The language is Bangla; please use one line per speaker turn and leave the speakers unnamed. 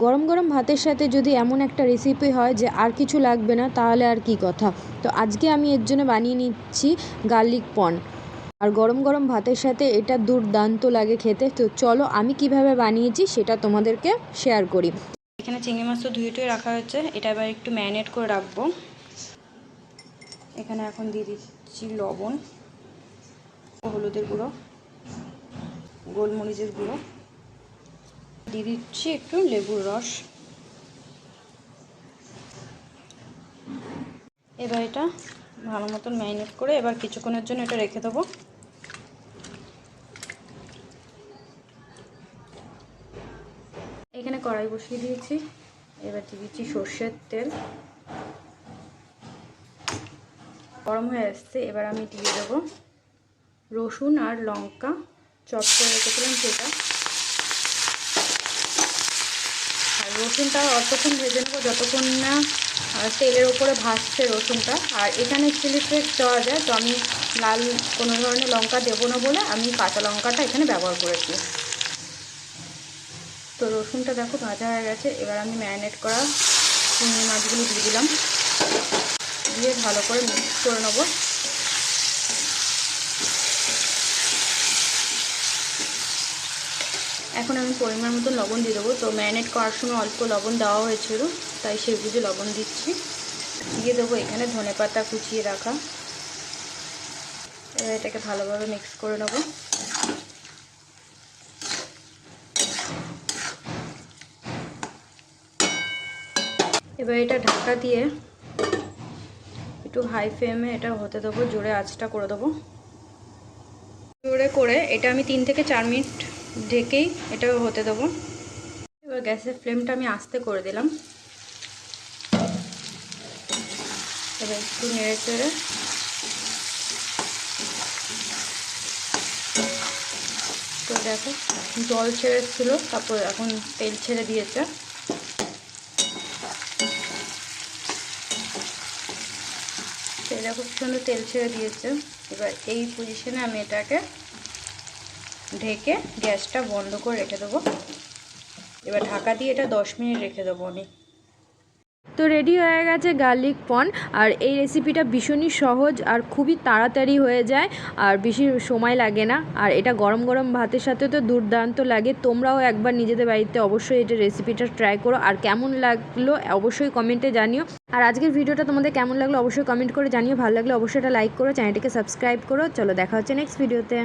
গরম গরম ভাতের সাথে যদি এমন একটা রেসিপি হয় যে আর কিছু লাগবে না, তাহলে আর কি কথা? তো আজকে আমি এর জন্য বানিয়ে নিচ্ছি গার্লিক পন আর গরম গরম ভাতের সাথে এটা দুর্দান্ত লাগে খেতে। তো চলো আমি কীভাবে বানিয়েছি সেটা তোমাদেরকে শেয়ার করি।
এখানে চিংড়ি মাছ তো ধুয়ে টুয়ে রাখা হয়েছে। এটা এবার একটু ম্যারিনেট করে রাখব। এখানে এখন দিয়ে দিচ্ছি লবণ, হলুদের গুঁড়ো, গোলমরিচের গুঁড়ো। দিয়ে দিচ্ছি একটু লেবুর রস। এবার এটা ভালো মতন ম্যারিনেট করে এবার কিছুক্ষণের জন্য এটা রেখে দেবো। এখানে কড়াই বসিয়ে দিয়েছি। এবার দিয়ে দিচ্ছি সর্ষের তেল। গরম হয়ে আসছে, এবার আমি দিয়ে দেবো রসুন আর লঙ্কা। চপ করে রেখেছিলাম সেটা আর রসুনটা অতক্ষণ ভেজে নেব, যতক্ষণ না তেলের ওপরে ভাসছে রসুনটা। আর এখানে চিলি ফ্লেক্স দেওয়া যায়, তো আমি লাল কোনো ধরনের লঙ্কা দেবো না বলে আমি কাঁচা লঙ্কাটা এখানে ব্যবহার করেছি। তো রসুনটা দেখো ভাজা হয়ে গেছে, এবার আমি ম্যারিনেট করা চিংড়ি মাছগুলো দিয়ে দিলাম। দিয়ে ভালো করে মিক্স করে নেব। এখন আমি পরিমাণ মতো লবণ দিয়ে দেবো। তো ম্যারিনেট করার সময় অল্প লবণ দেওয়া হয়েছিল, তাই সেই বুঝে লবণ দিচ্ছি। দিয়ে দেবো এখানে ধনে পাতা কুচিয়ে রাখা। এবার এটাকে ভালোভাবে মিক্স করে নেব। এবার এটা ঢাকা দিয়ে একটু হাই ফ্লেমে এটা হতে দেবো, জোরে আঁচটা করে দেবো। জোরে করে, এটা আমি তিন থেকে চার মিনিট ঢেকেই এটা হতে দেবো। এবার গ্যাসের ফ্লেমটা আমি আস্তে করে দিলাম। এবার একটু নেড়ে চেড়ে। তো দেখো, জল ছেড়েছিল তারপর এখন তেল ছেড়ে দিয়েছে। তেল খুব সুন্দর তেল ছেড়ে দিয়েছে। এবার এই পজিশনে আমি এটাকে ঢেকে গ্যাসটা বন্ধ করে রেখে দেবো। এবার ঢাকা দিয়ে এটা দশ মিনিট রেখে দেবো আমি।
তো রেডি হয়ে গেছে গার্লিক পন আর এই রেসিপিটা ভীষণই সহজ আর খুবই তাড়াতাড়ি হয়ে যায়, আর বেশি সময় লাগে না। আর এটা গরম গরম ভাতের সাথে তো দুর্দান্ত লাগে। তোমরাও একবার নিজেদের বাড়িতে অবশ্যই এটা রেসিপিটা ট্রাই করো। আর কেমন লাগল অবশ্যই কমেন্টে জানিও। আর আজকের ভিডিওটা তোমাদের কেমন লাগল অবশ্যই কমেন্ট করে জানিও। ভালো লাগলে অবশ্যই এটা লাইক করো চ্যানেলটিকে সাবস্ক্রাইব করো। চলো দেখা হচ্ছে নেক্সট ভিডিওতে